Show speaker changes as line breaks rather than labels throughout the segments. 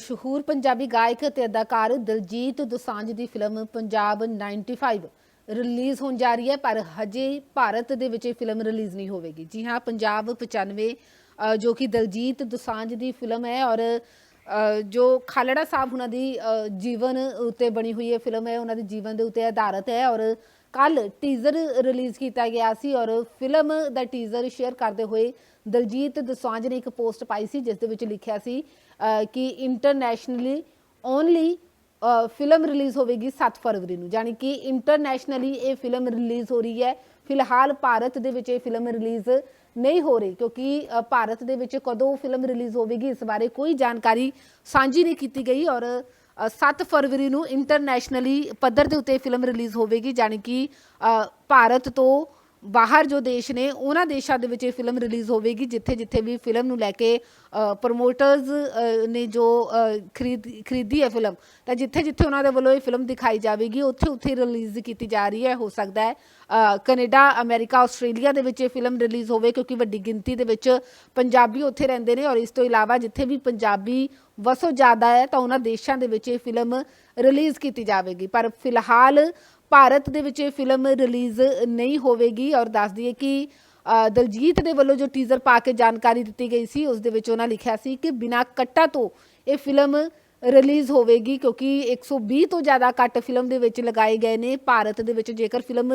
ਮਸ਼ਹੂਰ ਪੰਜਾਬੀ ਗਾਇਕ ਅਤੇ ਅਦਾਕਾਰ ਦਲਜੀਤ ਦੋਸਾਂਝ ਦੀ ਫਿਲਮ ਪੰਜਾਬ 95 ਰਿਲੀਜ਼ ਹੋਣ ਜਾ ਰਹੀ ਹੈ, ਪਰ ਹਜੇ ਭਾਰਤ ਦੇ ਵਿੱਚ ਇਹ ਫਿਲਮ ਰਿਲੀਜ਼ ਨਹੀਂ ਹੋਵੇਗੀ। ਜੀ ਹਾਂ, ਪੰਜਾਬ 95 ਜੋ ਕਿ ਦਲਜੀਤ ਦੋਸਾਂਝ ਦੀ ਫਿਲਮ ਹੈ ਔਰ ਜੋ ਖਾਲੜਾ ਸਾਹਿਬ ਉਹਨਾਂ ਦੀ ਜੀਵਨ ਉੱਤੇ ਬਣੀ ਹੋਈ ਇਹ ਫਿਲਮ ਹੈ, ਉਹਨਾਂ ਦੇ ਜੀਵਨ ਦੇ ਉੱਤੇ ਆਧਾਰਿਤ ਹੈ ਔਰ ਕੱਲ ਟੀਜ਼ਰ ਰਿਲੀਜ਼ ਕੀਤਾ ਗਿਆ ਸੀ ਔਰ ਫਿਲਮ ਦਾ ਟੀਜ਼ਰ ਸ਼ੇਅਰ ਕਰਦੇ ਹੋਏ ਦਲਜੀਤ ਦੋਸਾਂਝ ਨੇ ਇੱਕ ਪੋਸਟ ਪਾਈ ਸੀ, ਜਿਸ ਦੇ ਵਿੱਚ ਲਿਖਿਆ ਸੀ ਕਿ ਇੰਟਰਨੈਸ਼ਨਲੀ ਓਨਲੀ ਫਿਲਮ ਰਿਲੀਜ਼ ਹੋਵੇਗੀ 7 ਫਰਵਰੀ ਨੂੰ। ਯਾਨੀ ਕਿ ਇੰਟਰਨੈਸ਼ਨਲੀ ਇਹ ਫਿਲਮ ਰਿਲੀਜ਼ ਹੋ ਰਹੀ ਹੈ। ਫਿਲਹਾਲ ਭਾਰਤ ਦੇ ਵਿੱਚ ਇਹ ਫਿਲਮ ਰਿਲੀਜ਼ ਨਹੀਂ ਹੋ ਰਹੀ, ਕਿਉਂਕਿ ਭਾਰਤ ਦੇ ਵਿੱਚ ਕਦੋਂ ਫਿਲਮ ਰਿਲੀਜ਼ ਹੋਵੇਗੀ ਇਸ ਬਾਰੇ ਕੋਈ ਜਾਣਕਾਰੀ ਸਾਂਝੀ ਨਹੀਂ ਕੀਤੀ ਗਈ ਔਰ 7 ਫਰਵਰੀ ਨੂੰ ਇੰਟਰਨੈਸ਼ਨਲੀ ਪੱਧਰ ਦੇ ਉੱਤੇ ਫਿਲਮ ਰਿਲੀਜ਼ ਹੋਵੇਗੀ ਯਾਨੀ ਕਿ ਭਾਰਤ ਤੋਂ ਬਾਹਰ ਜੋ ਦੇਸ਼ ਨੇ ਉਹਨਾਂ ਦੇਸ਼ਾਂ ਦੇ ਵਿੱਚ ਇਹ ਫਿਲਮ ਰਿਲੀਜ਼ ਹੋਵੇਗੀ ਜਿੱਥੇ ਜਿੱਥੇ ਵੀ ਫਿਲਮ ਨੂੰ ਲੈ ਕੇ ਪ੍ਰੋਮੋਟਰਸ ਨੇ ਜੋ ਖਰੀਦ ਖਰੀਦੀ ਹੈ ਫਿਲਮ ਤਾਂ ਜਿੱਥੇ ਜਿੱਥੇ ਉਹਨਾਂ ਦੇ ਵੱਲੋਂ ਇਹ ਫਿਲਮ ਦਿਖਾਈ ਜਾਵੇਗੀ ਉੱਥੇ ਉੱਥੇ ਰਿਲੀਜ਼ ਕੀਤੀ ਜਾ ਰਹੀ ਹੈ ਹੋ ਸਕਦਾ ਹੈ ਅ, ਕੈਨੇਡਾ ਅਮਰੀਕਾ ਆਸਟ੍ਰੇਲੀਆ ਦੇ ਵਿੱਚ ਇਹ ਫਿਲਮ ਰਿਲੀਜ਼ ਹੋਵੇ ਕਿਉਂਕਿ ਵੱਡੀ ਗਿਣਤੀ ਦੇ ਵਿੱਚ ਪੰਜਾਬੀ ਉੱਥੇ ਰਹਿੰਦੇ ਨੇ ਔਰ ਇਸ ਤੋਂ ਇਲਾਵਾ ਜਿੱਥੇ ਵੀ ਪੰਜਾਬੀ ਵਸੋਂ ਜ਼ਿਆਦਾ ਹੈ ਤਾਂ ਉਹਨਾਂ ਦੇਸ਼ਾਂ ਦੇ ਵਿੱਚ ਇਹ ਫਿਲਮ ਰਿਲੀਜ਼ ਕੀਤੀ ਜਾਵੇਗੀ। ਪਰ ਫਿਲਹਾਲ ਭਾਰਤ ਦੇ ਵਿੱਚ ਇਹ ਫਿਲਮ ਰਿਲੀਜ਼ ਨਹੀਂ ਹੋਵੇਗੀ ਔਰ ਦੱਸ ਦਈਏ ਕਿ ਦਲਜੀਤ ਦੇ ਵੱਲੋਂ ਜੋ ਟੀਜ਼ਰ ਪਾ ਕੇ ਜਾਣਕਾਰੀ ਦਿੱਤੀ ਗਈ ਸੀ, ਉਸ ਦੇ ਵਿੱਚ ਉਹਨਾਂ ਲਿਖਿਆ ਸੀ ਕਿ ਬਿਨਾਂ ਕੱਟਾ ਤੋਂ ਇਹ ਫਿਲਮ ਰਿਲੀਜ਼ ਹੋਵੇਗੀ ਕਿਉਂਕਿ 120 ਤੋਂ ਜ਼ਿਆਦਾ ਕੱਟ ਫਿਲਮ ਦੇ ਵਿੱਚ ਲਗਾਏ ਗਏ ਨੇ। ਭਾਰਤ ਦੇ ਵਿੱਚ ਜੇਕਰ ਫਿਲਮ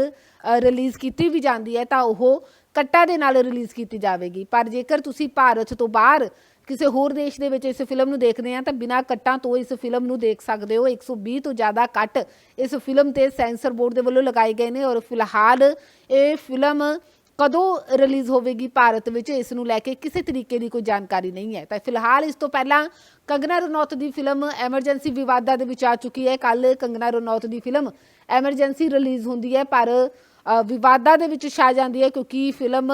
ਰਿਲੀਜ਼ ਕੀਤੀ ਵੀ ਜਾਂਦੀ ਹੈ ਤਾਂ ਉਹ ਕੱਟਾ ਦੇ ਨਾਲ ਰਿਲੀਜ਼ ਕੀਤੀ ਜਾਵੇਗੀ। ਪਰ ਜੇਕਰ ਤੁਸੀਂ ਭਾਰਤ ਤੋਂ ਬਾਹਰ ਕਿਸੇ ਹੋਰ ਦੇਸ਼ ਦੇ ਵਿੱਚ ਇਸ ਫਿਲਮ ਨੂੰ ਦੇਖਦੇ ਆ ਤਾਂ ਬਿਨਾਂ ਕੱਟਾਂ ਤੋਂ ਇਸ ਫਿਲਮ ਨੂੰ ਦੇਖ ਸਕਦੇ ਹੋ। 120 ਤੋਂ ਜ਼ਿਆਦਾ ਕੱਟ ਇਸ ਫਿਲਮ ਤੇ ਸੈਂਸਰ ਬੋਰਡ ਦੇ ਵੱਲੋਂ ਲਗਾਏ ਗਏ ਨੇ ਔਰ ਫਿਲਹਾਲ ਇਹ ਫਿਲਮ ਕਦੋਂ ਰਿਲੀਜ਼ ਹੋਵੇਗੀ ਭਾਰਤ ਵਿੱਚ, ਇਸ ਨੂੰ ਲੈ ਕੇ ਕਿਸੇ ਤਰੀਕੇ ਦੀ ਕੋਈ ਜਾਣਕਾਰੀ ਨਹੀਂ ਹੈ। ਤਾਂ ਫਿਲਹਾਲ ਇਸ ਤੋਂ ਪਹਿਲਾਂ ਕੰਗਨਾ ਰਣੌਤ ਦੀ ਫਿਲਮ ਐਮਰਜੈਂਸੀ ਵਿਵਾਦਾਂ ਦੇ ਵਿੱਚ ਆ ਚੁੱਕੀ ਹੈ। ਕੱਲ ਕੰਗਨਾ ਰਣੌਤ ਦੀ ਫਿਲਮ ਐਮਰਜੈਂਸੀ ਰਿਲੀਜ਼ ਹੁੰਦੀ ਹੈ, ਪਰ ਵਿਵਾਦਾਂ ਦੇ ਵਿੱਚ ਛਾ ਜਾਂਦੀ ਹੈ ਕਿਉਂਕਿ ਫਿਲਮ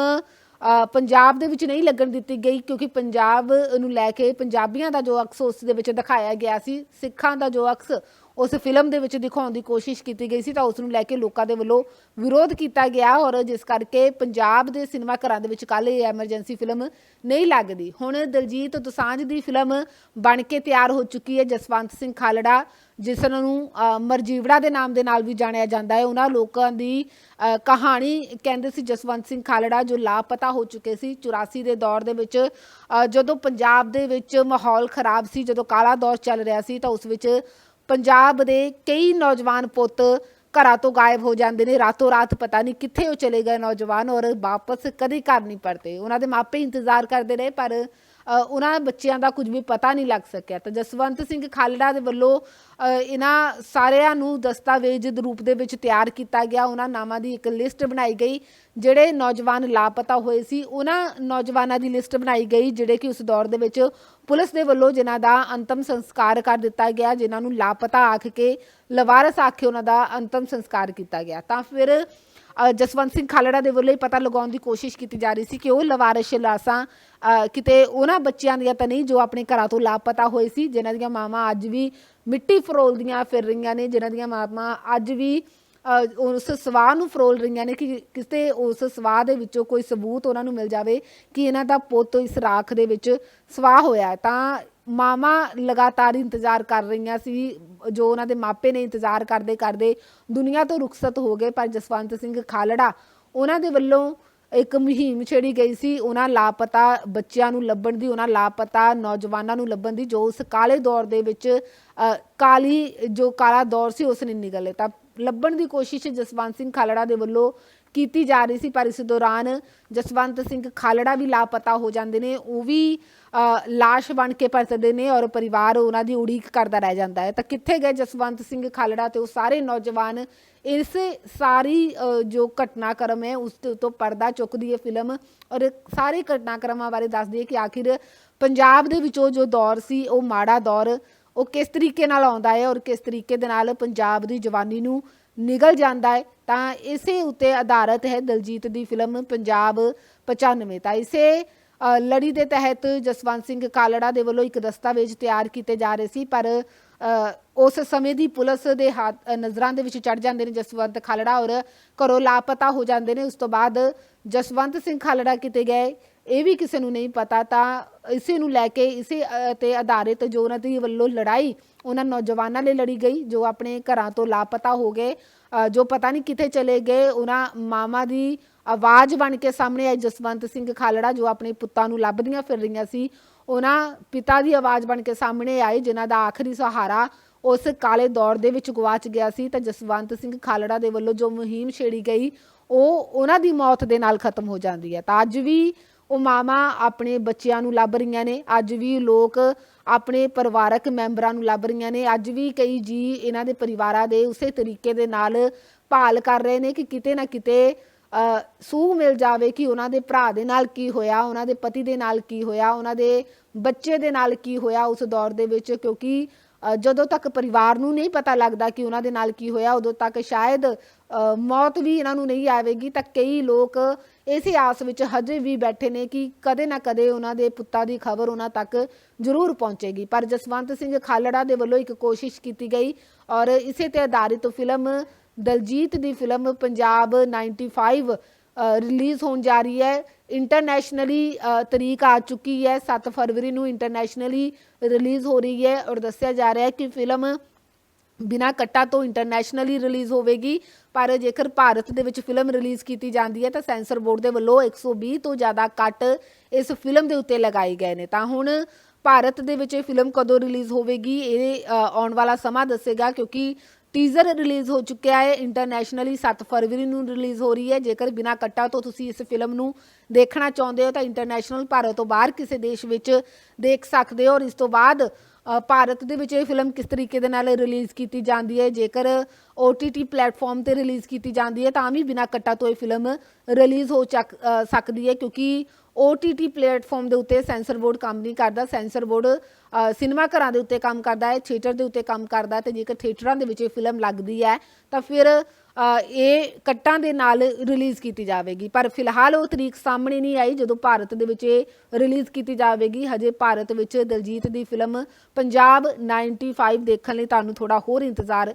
ਪੰਜਾਬ ਦੇ ਵਿੱਚ ਨਹੀਂ ਲੱਗਣ ਦਿੱਤੀ ਗਈ ਕਿਉਂਕਿ ਪੰਜਾਬ ਨੂੰ ਲੈ ਕੇ ਪੰਜਾਬੀਆਂ ਦਾ ਜੋ ਅਕਸ ਉਸ ਦੇ ਵਿੱਚ ਦਿਖਾਇਆ ਗਿਆ ਸੀ, ਸਿੱਖਾਂ ਦਾ ਜੋ ਅਕਸ ਉਸ ਫਿਲਮ ਦੇ ਵਿੱਚ ਦਿਖਾਉਣ ਦੀ ਕੋਸ਼ਿਸ਼ ਕੀਤੀ ਗਈ ਸੀ ਤਾਂ ਉਸ ਨੂੰ ਲੈ ਕੇ ਲੋਕਾਂ ਦੇ ਵੱਲੋਂ ਵਿਰੋਧ ਕੀਤਾ ਗਿਆ ਔਰ ਜਿਸ ਕਰਕੇ ਪੰਜਾਬ ਦੇ ਸਿਨੇਮਾ ਘਰਾਂ ਦੇ ਵਿੱਚ ਕੱਲ ਇਹ ਐਮਰਜੈਂਸੀ ਫਿਲਮ ਨਹੀਂ ਲੱਗਦੀ। ਹੁਣ ਦਲਜੀਤ ਦੋਸਾਂਝ ਦੀ ਫਿਲਮ ਬਣ ਕੇ ਤਿਆਰ ਹੋ ਚੁੱਕੀ ਹੈ, ਜਸਵੰਤ ਸਿੰਘ ਖਾਲੜਾ, ਜਿਸ ਨੂੰ ਮਰਜੀਵੜਾ ਦੇ ਨਾਮ ਦੇ ਨਾਲ ਵੀ ਜਾਣਿਆ ਜਾਂਦਾ ਹੈ। ਉਹਨਾਂ ਲੋਕਾਂ ਦੀ ਕਹਾਣੀ ਕਹਿੰਦੇ ਸੀ ਜਸਵੰਤ ਸਿੰਘ ਖਾਲੜਾ, ਜੋ ਲਾਪਤਾ ਹੋ ਚੁੱਕੇ ਸੀ। 84 ਦੇ ਦੌਰ ਦੇ ਵਿੱਚ ਜਦੋਂ ਪੰਜਾਬ ਦੇ ਵਿੱਚ ਮਾਹੌਲ ਖਰਾਬ ਸੀ, ਜਦੋਂ ਕਾਲਾ ਦੌਰ ਚੱਲ ਰਿਹਾ ਸੀ, ਤਾਂ ਉਸ ਵਿੱਚ ਪੰਜਾਬ ਦੇ ਕਈ ਨੌਜਵਾਨ ਪੁੱਤ ਘਰਾਂ ਤੋਂ ਗਾਇਬ ਹੋ ਜਾਂਦੇ ਨੇ। ਰਾਤੋਂ ਰਾਤ ਪਤਾ ਨਹੀਂ ਕਿੱਥੇ ਉਹ ਚਲੇ ਗਏ ਨੌਜਵਾਨ ਔਰ ਵਾਪਸ ਕਦੇ ਘਰ ਨਹੀਂ ਪਰਤੇ। ਉਹਨਾਂ ਦੇ ਮਾਪੇ ਇੰਤਜ਼ਾਰ ਕਰਦੇ ਰਹੇ, ਪਰ ਉਹਨਾਂ ਬੱਚਿਆਂ ਦਾ ਕੁਝ ਵੀ ਪਤਾ ਨਹੀਂ ਲੱਗ ਸਕਿਆ। ਤਾਂ ਜਸਵੰਤ ਸਿੰਘ ਖਾਲੜਾ ਦੇ ਵੱਲੋਂ ਇਹਨਾਂ ਸਾਰਿਆਂ ਨੂੰ ਦਸਤਾਵੇਜ਼ ਦੇ ਰੂਪ ਦੇ ਵਿੱਚ ਤਿਆਰ ਕੀਤਾ ਗਿਆ। ਉਹਨਾਂ ਨਾਮਾਂ ਦੀ ਇੱਕ ਲਿਸਟ ਬਣਾਈ ਗਈ, ਜਿਹੜੇ ਨੌਜਵਾਨ ਲਾਪਤਾ ਹੋਏ ਸੀ, ਉਹਨਾਂ ਨੌਜਵਾਨਾਂ ਦੀ ਲਿਸਟ ਬਣਾਈ ਗਈ, ਜਿਹੜੇ ਕਿ ਉਸ ਦੌਰ ਦੇ ਵਿੱਚ ਪੁਲਿਸ ਦੇ ਵੱਲੋਂ ਜਿਨ੍ਹਾਂ ਦਾ ਅੰਤਮ ਸੰਸਕਾਰ ਕਰ ਦਿੱਤਾ ਗਿਆ, ਜਿਨ੍ਹਾਂ ਨੂੰ ਲਾਪਤਾ ਆਖ ਕੇ ਲਵਾਰਸ ਆਖ ਕੇ ਉਹਨਾਂ ਦਾ ਅੰਤਮ ਸੰਸਕਾਰ ਕੀਤਾ ਗਿਆ। ਤਾਂ ਫਿਰ ਜਸਵੰਤ ਸਿੰਘ ਖਾਲੜਾ ਦੇ ਵੱਲੋਂ ਹੀ ਪਤਾ ਲਗਾਉਣ ਦੀ ਕੋਸ਼ਿਸ਼ ਕੀਤੀ ਜਾ ਰਹੀ ਸੀ ਕਿ ਉਹ ਲਵਾਰਸ ਲਾਸਾਂ ਕਿਤੇ ਉਹਨਾਂ ਬੱਚਿਆਂ ਦੀਆਂ ਤਾਂ ਨਹੀਂ ਜੋ ਆਪਣੇ ਘਰਾਂ ਤੋਂ ਲਾਪਤਾ ਹੋਏ ਸੀ, ਜਿਨ੍ਹਾਂ ਦੀਆਂ ਮਾਵਾਂ ਅੱਜ ਵੀ ਮਿੱਟੀ ਫਰੋਲਦੀਆਂ ਫਿਰ ਰਹੀਆਂ ਨੇ, ਜਿਨ੍ਹਾਂ ਦੀਆਂ ਮਾਵਾਂ ਅੱਜ ਵੀ ਉਸ ਸਵਾਹ ਨੂੰ ਫਰੋਲ ਰਹੀਆਂ ਨੇ ਕਿ ਕਿਸੇ ਉਸ ਸਵਾਹ ਦੇ ਵਿੱਚੋਂ ਕੋਈ ਸਬੂਤ ਉਹਨਾਂ ਨੂੰ ਮਿਲ ਜਾਵੇ ਕਿ ਇਹਨਾਂ ਦਾ ਪੁੱਤ ਇਸ ਰਾਖ ਦੇ ਵਿੱਚ ਸਵਾਹ ਹੋਇਆ ਤਾਂ ਮਾਵਾਂ ਲਗਾਤਾਰ ਇੰਤਜ਼ਾਰ ਕਰ ਰਹੀਆਂ ਸੀ ਜੋ ਉਹਨਾਂ ਦੇ ਮਾਪੇ ਨੇ ਇੰਤਜ਼ਾਰ ਕਰਦੇ ਕਰਦੇ ਦੁਨੀਆ ਤੋਂ ਰੁਖਸਤ ਹੋ ਗਏ ਪਰ ਜਸਵੰਤ ਸਿੰਘ ਖਾਲੜਾ ਉਹਨਾਂ ਦੇ ਵੱਲੋਂ ਇੱਕ ਮੁਹਿੰਮ ਛੇੜੀ ਗਈ ਸੀ ਉਹਨਾਂ ਲਾਪਤਾ ਬੱਚਿਆਂ ਨੂੰ ਲੱਭਣ ਦੀ ਉਹਨਾਂ ਲਾਪਤਾ ਨੌਜਵਾਨਾਂ ਨੂੰ ਲੱਭਣ ਦੀ ਜੋ ਉਸ ਕਾਲੇ ਦੌਰ ਦੇ ਵਿੱਚ ਅ, ਕਾਲੀ ਜੋ ਕਾਲਾ ਦੌਰ ਸੀ ਉਸ ਨੇ ਨਿਗਲੇ ਤਾਂ ਲੱਭਣ ਦੀ ਕੋਸ਼ਿਸ਼ ਜਸਵੰਤ ਸਿੰਘ ਖਾਲੜਾ ਦੇ ਵੱਲੋਂ ਕੀਤੀ ਜਾ ਰਹੀ ਸੀ ਪਰ ਇਸ ਦੌਰਾਨ ਜਸਵੰਤ ਸਿੰਘ ਖਾਲੜਾ ਵੀ ਲਾਪਤਾ ਹੋ ਜਾਂਦੇ ਨੇ ਉਹ ਵੀ ਅ, ਲਾਸ਼ ਬਣ ਕੇ ਪਰਤਦੇ ਨੇ ਔਰ ਪਰਿਵਾਰ ਉਹਨਾਂ ਦੀ ਉਡੀਕ ਕਰਦਾ ਰਹਿ ਜਾਂਦਾ ਹੈ। ਤਾਂ ਕਿੱਥੇ ਗਏ ਜਸਵੰਤ ਸਿੰਘ ਖਾਲੜਾ ਤੇ ਉਹ ਸਾਰੇ ਨੌਜਵਾਨ? ਇਸ ਸਾਰੀ ਜੋ ਘਟਨਾਕ੍ਰਮ ਹੈ ਉਸ ਦੇ ਉੱਤੋਂ ਪਰਦਾ ਚੁੱਕਦੀ ਹੈ ਫਿਲਮ ਔਰ ਸਾਰੇ ਘਟਨਾਕ੍ਰਮਾਂ ਬਾਰੇ ਦੱਸਦੀ ਹੈ ਕਿ ਆਖਿਰ ਪੰਜਾਬ ਦੇ ਵਿੱਚੋਂ ਜੋ ਦੌਰ ਸੀ ਉਹ ਮਾੜਾ ਦੌਰ ਉਹ ਕਿਸ ਤਰੀਕੇ ਨਾਲ ਆਉਂਦਾ ਹੈ ਔਰ ਕਿਸ ਤਰੀਕੇ ਦੇ ਨਾਲ ਪੰਜਾਬ ਦੀ ਜਵਾਨੀ ਨੂੰ ਨਿਗਲ ਜਾਂਦਾ ਹੈ, ਤਾਂ ਇਸੇ ਉੱਤੇ ਆਧਾਰਿਤ ਹੈ ਦਲਜੀਤ ਦੀ ਫਿਲਮ ਪੰਜਾਬ 95 ਤਾਂ ਇਸੇ ਲੜੀ ਦੇ ਤਹਿਤ ਜਸਵੰਤ ਸਿੰਘ ਕਾਲੜਾ ਦੇ ਵੱਲੋਂ ਇੱਕ ਦਸਤਾਵੇਜ਼ ਤਿਆਰ ਕੀਤੇ ਜਾ ਰਹੇ ਸੀ, ਪਰ ਉਸ ਸਮੇਂ ਦੀ ਪੁਲਿਸ ਦੇ ਹੱਥ ਨਜ਼ਰਾਂ ਦੇ ਵਿੱਚ ਚੜ ਜਾਂਦੇ ਨੇ ਜਸਵੰਤ ਖਾਲੜਾ ਔਰ ਘਰੋਂ ਲਾਪਤਾ ਹੋ ਜਾਂਦੇ ਨੇ। ਉਸ ਤੋਂ ਬਾਅਦ ਜਸਵੰਤ ਸਿੰਘ ਖਾਲੜਾ ਕਿਤੇ ਗਏ। ਇਹ ਵੀ ਕਿਸੇ ਨੂੰ ਨਹੀਂ ਪਤਾ, ਤਾਂ ਇਸੇ ਨੂੰ ਲੈ ਕੇ ਇਸੇ ਤੇ ਆਧਾਰਿਤ ਜੋ ਉਹਨਾਂ ਦੀ ਵੱਲੋਂ ਲੜਾਈ ਉਹਨਾਂ ਨੌਜਵਾਨਾਂ ਲਈ ਲੜੀ ਗਈ, ਜੋ ਆਪਣੇ ਘਰਾਂ ਤੋਂ ਲਾਪਤਾ ਹੋ ਗਏ ਜੋ ਪਤਾ ਨਹੀਂ ਕਿੱਥੇ ਚਲੇ ਗਏ, ਉਹਨਾਂ ਮਾਮਾ ਦੀ ਆਵਾਜ਼ ਬਣ ਕੇ ਸਾਹਮਣੇ ਆਈ, ਜਸਵੰਤ ਸਿੰਘ ਖਾਲੜਾ, ਜੋ ਆਪਣੇ ਪੁੱਤਾਂ ਨੂੰ ਲੱਭਦੀਆਂ ਫਿਰ ਰਹੀਆਂ ਸੀ, ਉਹਨਾਂ ਪਿਤਾ ਦੀ ਆਵਾਜ਼ ਬਣ ਕੇ ਸਾਹਮਣੇ ਆਏ ਜਿਨ੍ਹਾਂ ਦਾ ਆਖਰੀ ਸਹਾਰਾ ਉਸ ਕਾਲੇ ਦੌਰ ਦੇ ਵਿੱਚ ਗਵਾਚ ਗਿਆ ਸੀ, ਤਾਂ ਜਸਵੰਤ ਸਿੰਘ ਖਾਲੜਾ ਦੇ ਵੱਲੋਂ ਜੋ ਮੁਹਿੰਮ ਛੇੜੀ ਗਈ, ਉਹ ਉਹਨਾਂ ਦੀ ਮੌਤ ਦੇ ਨਾਲ ਖਤਮ ਹੋ ਜਾਂਦੀ ਹੈ। ਤਾਂ ਅੱਜ ਵੀ ਉਹ ਮਾਵਾਂ ਆਪਣੇ ਬੱਚਿਆਂ ਨੂੰ ਲੱਭ ਰਹੀਆਂ ਨੇ। ਅੱਜ ਵੀ ਲੋਕ ਆਪਣੇ ਪਰਿਵਾਰਕ ਮੈਂਬਰਾਂ ਨੂੰ ਲੱਭ ਰਹੀਆਂ ਨੇ। ਅੱਜ ਵੀ ਕਈ ਜੀ ਇਹਨਾਂ ਦੇ ਪਰਿਵਾਰਾਂ ਦੇ ਉਸੇ ਤਰੀਕੇ ਦੇ ਨਾਲ ਭਾਲ ਕਰ ਰਹੇ ਨੇ ਕਿ ਕਿਤੇ ਨਾ ਕਿਤੇ ਸੂਹ ਮਿਲ ਜਾਵੇ ਕਿ ਉਹਨਾਂ ਦੇ ਭਰਾ ਦੇ ਨਾਲ ਕੀ ਹੋਇਆ, ਉਹਨਾਂ ਦੇ ਪਤੀ ਦੇ ਨਾਲ ਕੀ ਹੋਇਆ, ਉਹਨਾਂ ਦੇ ਬੱਚੇ ਦੇ ਨਾਲ ਕੀ ਹੋਇਆ ਉਸ ਦੌਰ ਦੇ ਵਿੱਚ। ਕਿਉਂਕਿ ਜਦੋਂ ਤੱਕ ਪਰਿਵਾਰ ਨੂੰ ਨਹੀਂ ਪਤਾ ਲੱਗਦਾ ਕਿ ਉਹਨਾਂ ਦੇ ਨਾਲ ਕੀ ਹੋਇਆ, ਉਦੋਂ ਤੱਕ ਸ਼ਾਇਦ ਮੌਤ ਵੀ ਇਹਨਾਂ ਨੂੰ ਨਹੀਂ ਆਵੇਗੀ। ਤਾਂ ਕਈ ਲੋਕ ਇਸੇ ਆਸ ਵਿੱਚ ਹਜੇ ਵੀ ਬੈਠੇ ਨੇ ਕਿ ਕਦੇ ਨਾ ਕਦੇ ਉਹਨਾਂ ਦੇ ਪੁੱਤਾਂ ਦੀ ਖਬਰ ਉਹਨਾਂ ਤੱਕ ਜ਼ਰੂਰ ਪਹੁੰਚੇਗੀ। ਪਰ ਜਸਵੰਤ ਸਿੰਘ ਖਾਲੜਾ ਦੇ ਵੱਲੋਂ ਇੱਕ ਕੋਸ਼ਿਸ਼ ਕੀਤੀ ਗਈ ਔਰ ਇਸੇ ਤੇ ਆਧਾਰਿਤ ਫਿਲਮ ਦਲਜੀਤ ਦੀ ਫਿਲਮ ਪੰਜਾਬ 95 ਰਿਲੀਜ਼ ਹੋਣ ਜਾ ਰਹੀ ਹੈ। ਇੰਟਰਨੈਸ਼ਨਲੀ ਤਰੀਕ ਆ ਚੁੱਕੀ ਹੈ। 7 ਫਰਵਰੀ ਨੂੰ ਇੰਟਰਨੈਸ਼ਨਲੀ ਰਿਲੀਜ਼ ਹੋ ਰਹੀ ਹੈ ਔਰ ਦੱਸਿਆ ਜਾ ਰਿਹਾ ਹੈ ਕਿ ਫਿਲਮ ਬਿਨਾ ਕੱਟਾ ਤੋਂ ਇੰਟਰਨੈਸ਼ਨਲੀ ਰਿਲੀਜ਼ ਹੋਵੇਗੀ। ਪਰ ਜੇਕਰ ਭਾਰਤ ਦੇ ਵਿੱਚ ਫਿਲਮ ਰਿਲੀਜ਼ ਕੀਤੀ ਜਾਂਦੀ ਹੈ, ਤਾਂ ਸੈਂਸਰ ਬੋਰਡ ਦੇ ਵੱਲੋਂ 120 ਤੋਂ ਜ਼ਿਆਦਾ ਕੱਟ ਇਸ ਫਿਲਮ ਦੇ ਉੱਤੇ ਲਗਾਏ ਗਏ ਨੇ। ਤਾਂ ਹੁਣ ਭਾਰਤ ਦੇ ਵਿੱਚ ਇਹ ਫਿਲਮ ਕਦੋਂ ਰਿਲੀਜ਼ ਹੋਵੇਗੀ, ਇਹ ਆਉਣ ਵਾਲਾ ਸਮਾਂ ਦੱਸੇਗਾ, ਕਿਉਂਕਿ ਟੀਜ਼ਰ ਰਿਲੀਜ਼ ਹੋ ਚੁੱਕਿਆ ਹੈ ਇੰਟਰਨੈਸ਼ਨਲੀ 7 ਫਰਵਰੀ ਨੂੰ ਰਿਲੀਜ਼ ਹੋ ਰਹੀ ਹੈ। ਜੇਕਰ ਬਿਨਾ ਕੱਟਾ ਤੋਂ ਤੁਸੀਂ ਇਸ ਫਿਲਮ ਨੂੰ ਦੇਖਣਾ ਚਾਹੁੰਦੇ ਹੋ, ਤਾਂ ਇੰਟਰਨੈਸ਼ਨਲ ਭਾਰਤ ਤੋਂ ਬਾਹਰ ਕਿਸੇ ਦੇਸ਼ ਵਿੱਚ ਦੇਖ ਸਕਦੇ ਹੋ। ਔਰ ਇਸ ਤੋਂ ਬਾਅਦ ਭਾਰਤ ਦੇ ਵਿੱਚ ਇਹ ਫਿਲਮ ਕਿਸ ਤਰੀਕੇ ਦੇ ਨਾਲ ਰਿਲੀਜ਼ ਕੀਤੀ ਜਾਂਦੀ ਹੈ? ਜੇਕਰ OTT ਪਲੇਟਫਾਰਮ ਤੇ ਰਿਲੀਜ਼ ਕੀਤੀ ਜਾਂਦੀ ਹੈ, ਤਾਂ ਵੀ ਬਿਨਾਂ ਕੱਟਾ ਤੋਂ ਇਹ ਫਿਲਮ ਰਿਲੀਜ਼ ਹੋ ਚੱਕ- ਸਕਦੀ ਹੈ, ਕਿਉਂਕਿ OTT ਪਲੇਟਫਾਰਮ ਦੇ ਉੱਤੇ ਸੈਂਸਰ ਬੋਰਡ ਕੰਮ ਨਹੀਂ ਕਰਦਾ। ਸੈਂਸਰ ਬੋਰਡ ਸਿਨੇਮਾ ਘਰਾਂ ਦੇ ਉੱਤੇ ਕੰਮ ਕਰਦਾ ਹੈ, ਥੀਏਟਰ ਦੇ ਉੱਤੇ ਕੰਮ ਕਰਦਾ ਹੈ, ਤੇ ਜੇਕਰ ਥੀਏਟਰਾਂ ਦੇ ਵਿੱਚ ਇਹ ਫਿਲਮ ਲੱਗਦੀ ਹੈ, ਤਾਂ ਫਿਰ ਇਹ ਕੱਟਾਂ ਦੇ ਨਾਲ ਰਿਲੀਜ਼ ਕੀਤੀ ਜਾਵੇਗੀ। ਪਰ ਫਿਲਹਾਲ ਉਹ ਤਰੀਕ ਸਾਹਮਣੇ ਨਹੀਂ ਆਈ, ਜਦੋਂ ਭਾਰਤ ਦੇ ਵਿੱਚ ਇਹ ਰਿਲੀਜ਼ ਕੀਤੀ ਜਾਵੇਗੀ। ਹਜੇ ਭਾਰਤ ਵਿੱਚ ਦਲਜੀਤ ਦੀ ਫਿਲਮ ਪੰਜਾਬ 95 ਦੇਖਣ ਲਈ ਤੁਹਾਨੂੰ ਥੋੜਾ ਹੋਰ ਇੰਤਜ਼ਾਰ